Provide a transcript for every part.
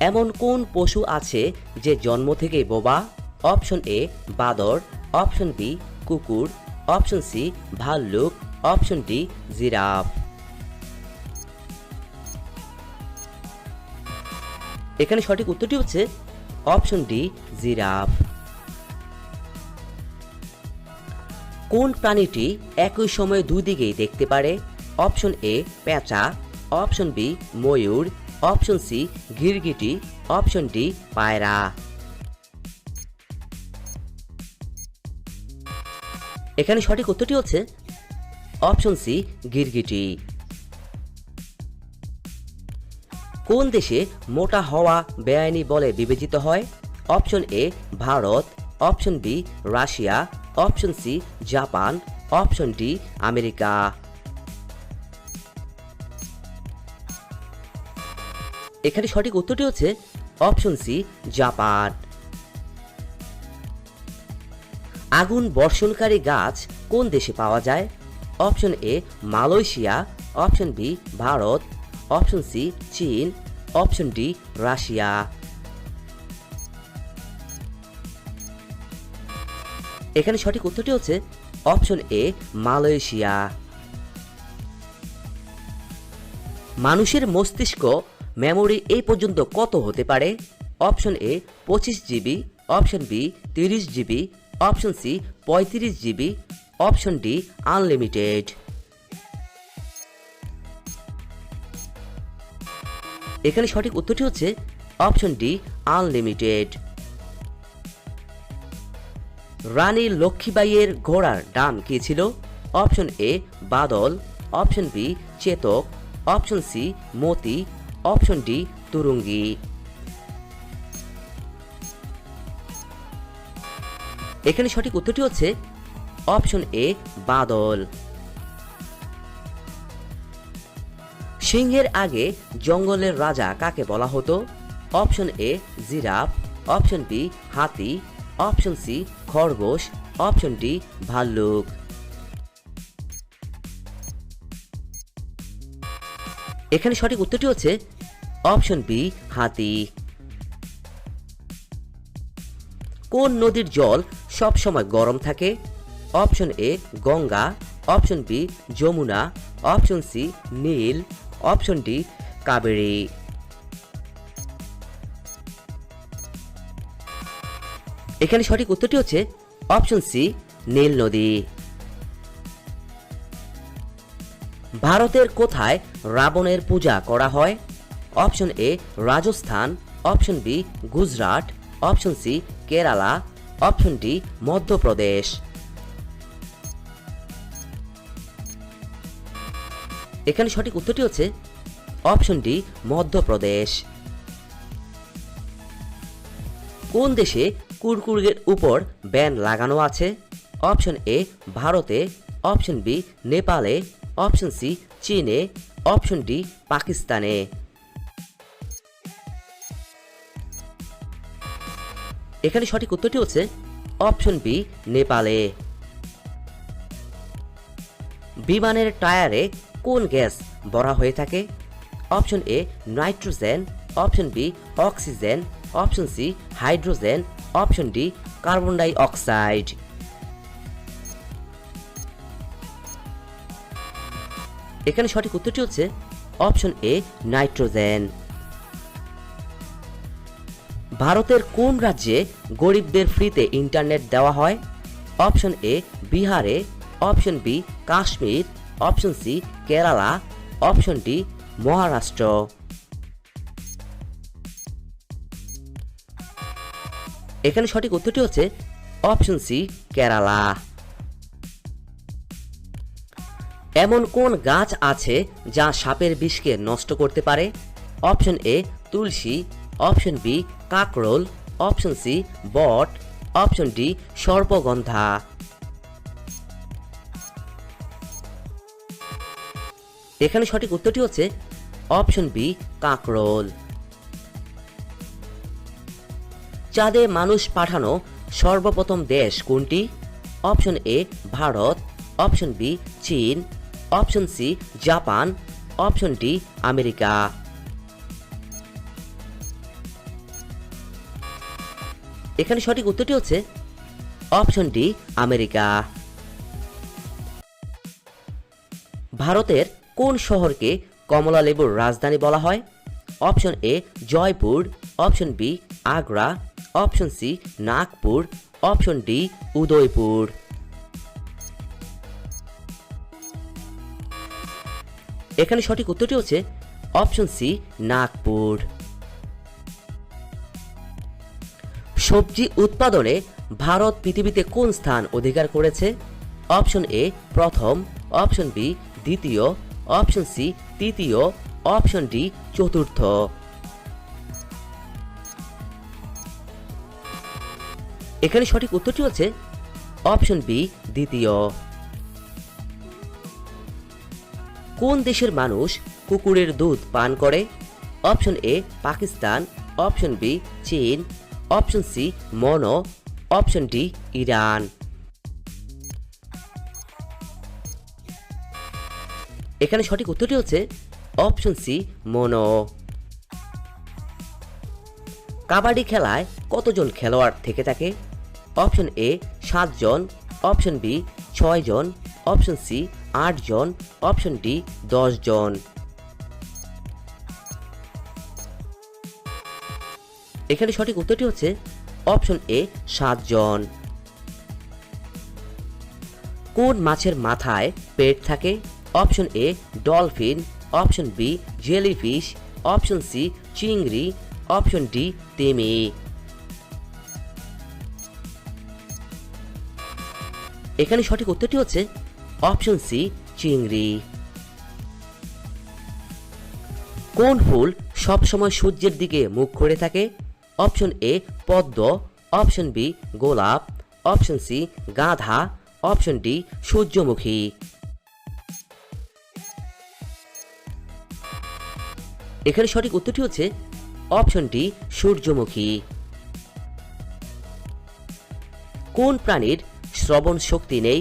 এমন কোন পশু আছে যে জন্ম থেকেই বোবা, অপশন এ বাদর, অপশন বি কুকুর, অপশন সি ভাল্লুক, অপশন ডি জিরাফ। এখানে সঠিক উত্তরটি হচ্ছে অপশন ডি জিরাফ। কোন প্রাণীটি একই সময়ে দুই দিকেই দেখতে পারে? অপশন এ পেঁচা অপশন বি ময়ূর অপশন সি, গিরগিটি, অপশন ডি, পায়রা। এখানে সঠিক উত্তরটি হচ্ছে অপশন সি, গিরগিটি। কোন দেশে মোটা হওয়া বেআইনি বলে বিবেচিত হয়? Option A, Bharat, option B, Russia, option C, Japan, option D, America. এখানে সঠিক উত্তরটি হচ্ছে অপশন সি, জাপান। আগুন বর্ষণকারী গাছ কোন দেশে পাওয়া যায়? Option A, Malaysia. Option B, Bharat. Option C, চীন। Option D, Russia. এখানে সঠিক উত্তরটি হচ্ছে অপশন এ, মালয়েশিয়া। মানুষের মস্তিষ্ক মেমোরি এই পর্যন্ত কত হতে পারে? অপশন এ পঁচিশ জিবি। অপশন বি তিরিশ জিবি। অপশন সি পঁয়ত্রিশ জিবি। অপশন ডি আনলিমিটেড এখানে সঠিক উত্তরটি হচ্ছে অপশন ডি আনলিমিটেড রানী লক্ষ্মীবাইয়ের ঘোড়ার নাম কি ছিল? Option A Badal. Option B Chetak. Option C Moti. Option D তুরুঙ্গি। এখানে সঠিক উত্তরটি হচ্ছে অপশন এ, বাদল। সিংহের আগে জঙ্গলের রাজা কাকে বলা হতো? Option A, giraffe. Option B, হাতি। অপশন সি, খরগোশ। অপশন ডি, ভাল্লুক। এখানে সঠিক উত্তরটি হচ্ছে অপশন বি হাতি। কোন নদীর জল সব সময় গরম থাকে? Option A Ganga. Option B Yamuna. Option C Nile. Option D Kaveri. এখানে সঠিক উত্তরটি হচ্ছে অপশন সি নীল নদী। ভারতের কোথায় রাবণের পূজা করা হয়? Option A Rajasthan, option B Gujarat, option C Kerala, option D Madhya Pradesh. এখানে সঠিক উত্তরটি হচ্ছে অপশন ডি মধ্যপ্রদেশ। কোন দেশে কুরকুরের উপর ব্যান লাগানো আছে? অপশন এ ভারতে, অপশন বি নেপালে, অপশন সি চীনে, অপশন ডি পাকিস্তানে। এখানে সঠিক উত্তরটি হচ্ছে অপশন বি, নেপালে। বিমানের টায়ারে কোন গ্যাস ভরা হয়ে থাকে? Option A, nitrogen. Option B, oxygen. Option C, hydrogen. Option D, carbon dioxide. এখানে সঠিক উত্তরটি হচ্ছে অপশন এ, নাইট্রোজেন। ভারতের কোন রাজ্যে গরিবদের ফ্রিতে ইন্টারনেট দেওয়া হয়? অপশন এ বিহারে। Option B Kashmir. Option C Kerala. Option D Maharashtra. এখানে সঠিক উত্তরটি হচ্ছে অপশন সি কেরালা। এমন কোন গাছ আছে যা সাপের বিষকে নষ্ট করতে পারে? Option A tulsi. Option B, কাকরোল, option C, বট, অপশন ডি, সর্পগন্ধা। এখানে সঠিক উত্তরটি হচ্ছে অপশন বি, কাকরোল। চাঁদে মানুষ পাঠানো সর্বপ্রথম দেশ কোনটি? Option A, Bharat, option B, চীন, option C, Japan, option D, America. এখানে সঠিক উত্তরটি হচ্ছে অপশন ডি, আমেরিকা। ভারতের কোন শহরকে কমলা লেবুর রাজধানী বলা হয়? Option A, Jaipur, option B, Agra, option C, Nagpur, option D, Udaipur. এখানে সঠিক উত্তরটি হচ্ছে অপশন সি, নাগপুর। সবজি উৎপাদনে ভারত পৃথিবীতে কোন স্থান অধিকার করেছে? অপশন এ প্রথম। অপশন বি দ্বিতীয়। অপশন সি তৃতীয়। অপশন ডি চতুর্থ। এখানে সঠিক উত্তরটি হচ্ছে অপশন বি দ্বিতীয়। কোন দেশের মানুষ কুকুরের দুধ পান করে? Option A Pakistan. Option B চীন। অপশন সি মনো অপশন ডি ইরান এখানে সঠিক উত্তরটি হচ্ছে অপশন সি মনো কাবাডি খেলায় কতজন খেলোয়াড় থেকে থাকে? অপশন এ সাতজন। অপশন বি ছয় জন অপশন সি আট জন অপশন ডি দশ জন এখানে সঠিক উত্তরটি হচ্ছে অপশন এ, সাতজন। কোন মাছের মাথায় পেট থাকে? Option A, dolphin. Option B, jellyfish. Option C, চিংড়ি। অপশন ডি, তেমি। এখানে সঠিক উত্তরটি হচ্ছে অপশন সি, চিংড়ি। কোন ফুল সবসময় সূর্যের দিকে মুখ করে থাকে? অপশন এ পদ্ম। অপশন বি গোলাপ। অপশন সি গাধা। অপশন ডি সূর্যমুখী। এখানে সঠিক উত্তরটি হচ্ছে অপশন ডি সূর্যমুখী। কোন প্রাণীর শ্রবণ শক্তি নেই?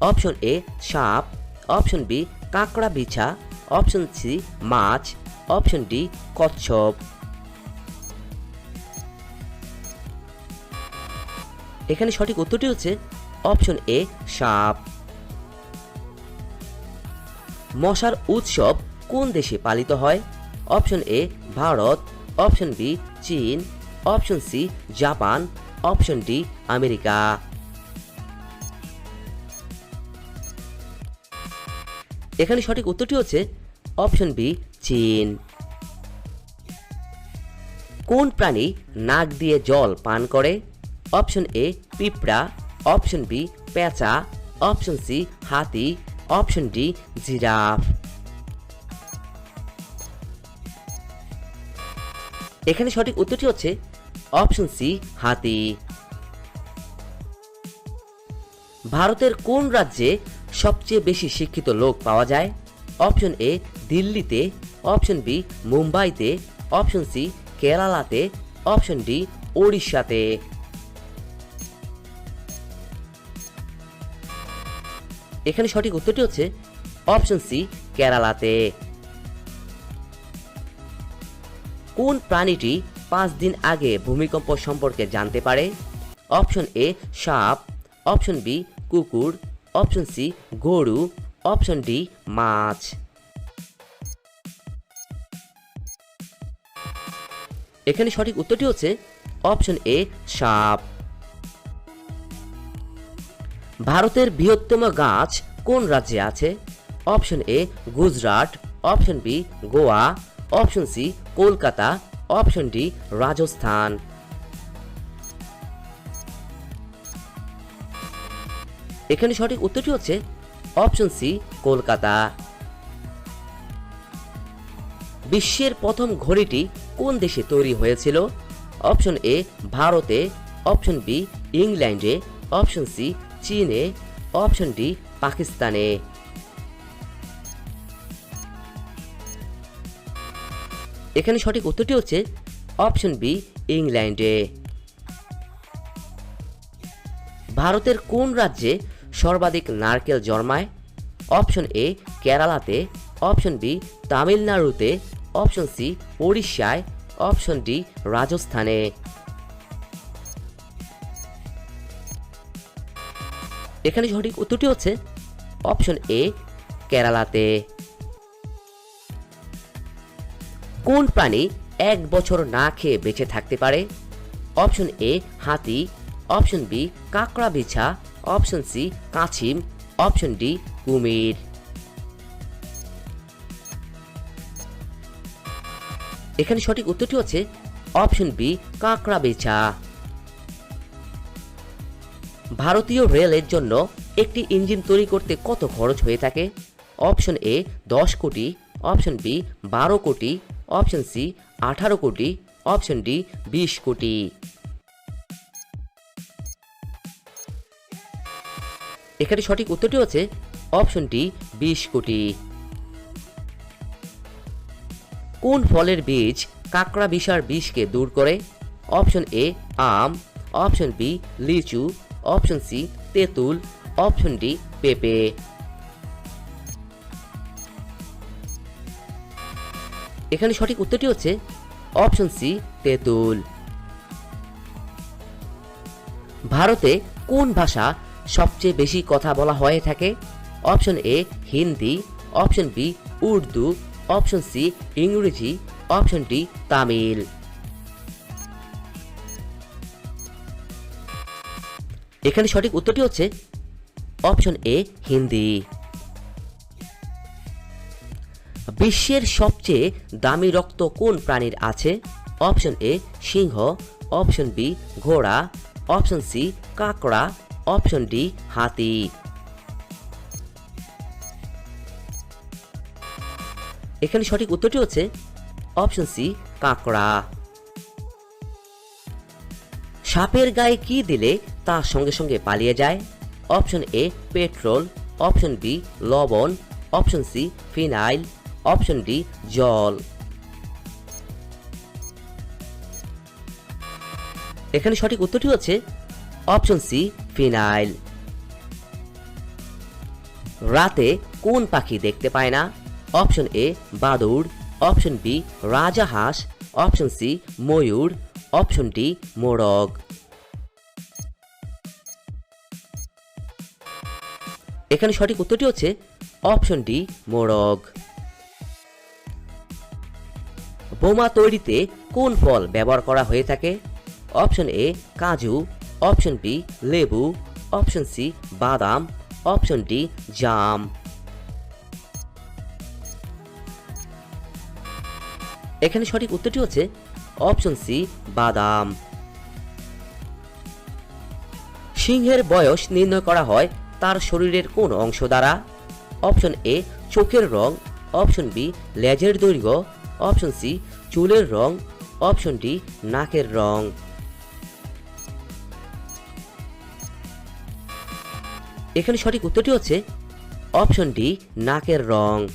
অপশন এ সাপ। অপশন বি কাঁকড়া বিছা। অপশন সি মাছ। অপশন ডি কচ্ছপ। এখানে সঠিক উত্তরটি হচ্ছে অপশন এ, সাপ। মশার উৎসব কোন দেশে পালিত হয়? Option A, Bharat. Option B, চীন। Option C, Japan. Option D, America. এখানে সঠিক উত্তরটি হচ্ছে অপশন বি, চীন। কোন প্রাণী নাক দিয়ে জল পান করে? অপশন এ পিঁপড়া, অপশন বি পেঁচা, অপশন সি হাতি, অপশন ডি জিরাফ। এখানে সঠিক উত্তরটি হচ্ছে অপশন সি হাতি। ভারতের কোন রাজ্যে সবচেয়ে বেশি শিক্ষিত লোক পাওয়া যায়? অপশন এ দিল্লিতে, অপশন বি মুম্বাইতে, অপশন সি কেরালাতে, অপশন ডি ওড়িশাতে। এখানে সঠিক উত্তরটি হচ্ছে অপশন সি, কেরালাতে। কোন প্রাণীটি পাঁচ দিন আগে ভূমিকম্প সম্পর্কে জানতে পারে? অপশন এ, সাপ। অপশন বি, কুকুর। অপশন সি, গরু। অপশন ডি, মাছ। এখানে সঠিক উত্তরটি হচ্ছে অপশন এ, সাপ। ভারতের বৃহত্তম গাছ কোন রাজ্যে আছে? Option A, Gujarat, option B, Goa, option C, Kolkata, option D, Rajasthan. এখানে সঠিক উত্তরটি হচ্ছে অপশন সি, কলকাতা। বিশ্বের প্রথম ঘড়িটি কোন দেশে তৈরি হয়েছিল? অপশন এ, ভারতে, অপশন বি, ইংল্যান্ডে, অপশন সি চীনে অপশন ডি পাকিস্তানে। এখানে সঠিক উত্তরটি হচ্ছে অপশন বি, ইংল্যান্ডে। ভারতের কোন রাজ্যে সর্বাধিক নারকেল জন্মায়? অপশন এ, কেরালাতে। অপশন বি, তামিলনাড়ুতে। অপশন সি, ওড়িশায়। অপশন ডি, রাজস্থানে। এখানে সঠিক উত্তরটি হচ্ছে অপশন এ, কেরালাতে। কোন প্রাণী এক বছর না খেয়ে বেঁচে থাকতে পারে? অপশন এ, হাতি। অপশন বি, কাঁকড়া বিছা। অপশন সি, কাছিম। অপশন ডি, কুমির। এখানে সঠিক উত্তরটি হচ্ছে অপশন বি, কাঁকড়া বেচা ভারতীয় রেলের জন্য একটি ইঞ্জিন তৈরি করতে কত খরচ হয়ে থাকে? অপশন এ দশ কোটি। অপশন বি বারো কোটি। অপশন সি আঠারো কোটি। অপশন ডি বিশ কোটি। এখানে সঠিক উত্তরটি হচ্ছে অপশন ডি বিশ কোটি। কোন ফলের বীজ কাঁকড়া বিষার বিষকে দূর করে? অপশন এ আম। অপশন বি লিচু। অপশন সি, তেঁতুল, অপশন ডি, পেঁপে। এখানে সঠিক উত্তরটি হচ্ছে অপশন সি, তেঁতুল। ভারতে কোন ভাষা সবচেয়ে বেশি কথা বলা হয়ে থাকে? Option A, Hindi, option B, Urdu, option C, ইংরেজি, অপশন ডি, তামিল। এখানে সঠিক উত্তরটি হচ্ছে অপশন এ, হিন্দি। বিশ্বের সবচেয়ে দামি রক্ত কোন প্রাণীর আছে? অপশন এ, সিংহ। অপশন বি, ঘোড়া। অপশন সি, কাঁকড়া। অপশন ডি, হাতি। এখানে সঠিক উত্তরটি হচ্ছে অপশন সি, কাঁকড়া। সাপের গায়ে কি দিলে তার সঙ্গে সঙ্গে পালিয়ে যায়। Option A petrol. Option B লবণ। Option C phenyl. Option D জল। এখানে সঠিক উত্তরটি হচ্ছে অপশন সি ফিনাইল। রাতে কোন পাখি দেখতে পায় না? অপশন এ বাদুড়। অপশন বি রাজাহাঁস। অপশন সি ময়ূর। অপশন ডি মোরগ। এখানে সঠিক উত্তরটি হচ্ছে অপশন ডি, মোরগ। বোমা তৈরিতে কোন ফল ব্যবহার করা হয়ে থাকে? অপশন এ, কাজু, অপশন বি, লেবু, অপশন সি, বাদাম, অপশন ডি, জাম। এখানে সঠিক উত্তরটি হচ্ছে অপশন সি, বাদাম। সিংহের বয়স নির্ণয় করা হয় তার শরীরের কোন অংশ দ্বারা? অপশন এ, চোখের রং। অপশন বি, লেজের দৈর্ঘ্য। অপশন সি, চুলের রং। অপশন ডি, নাকের রং। এখানে সঠিক উত্তরটি হচ্ছে অপশন ডি, নাকের রং।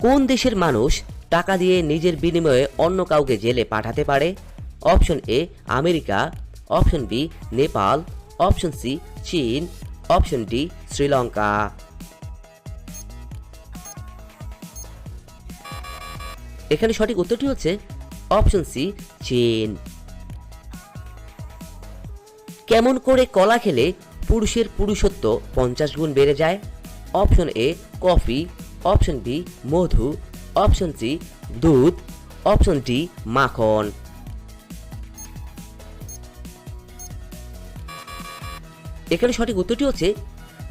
কোন দেশের মানুষ টাকা দিয়ে নিজের বিনিময়ে অন্য কাউকে জেলে পাঠাতে পারে? Option A, America. Option B, Nepal. Option C চীন অপশন ডি শ্রীলঙ্কা এখানে সঠিক উত্তরটি হচ্ছে অপশন সি চীন কেমন করে কলা খেলে পুরুষের পুরুষত্ব পঞ্চাশ গুণ বেড়ে যায়? Option A coffee option B Madhu. Option C দুধ. অপশন ডি মাখন. এখানে সঠিক উত্তরটি হচ্ছে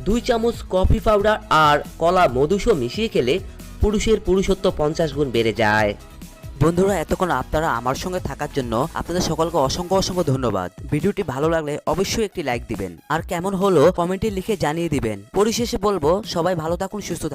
দুই চামচ কফি পাউডার আর কলা মধুসহ মিশিয়ে খেলে পুরুষের পুরুষত্ব পঞ্চাশ গুণ বেড়ে যায়। বন্ধুরা, এতক্ষণ আপনারা আমার সঙ্গে থাকার জন্য আপনাদের সকলকে অসংখ্য অসংখ্য ধন্যবাদ। ভিডিওটি ভালো লাগলে অবশ্যই একটি লাইক দিবেন। আর কেমন হলো কমেন্টে লিখে জানিয়ে দিবেন। পরিশেষে বলব, সবাই ভালো থাকুন, সুস্থ থাকুন।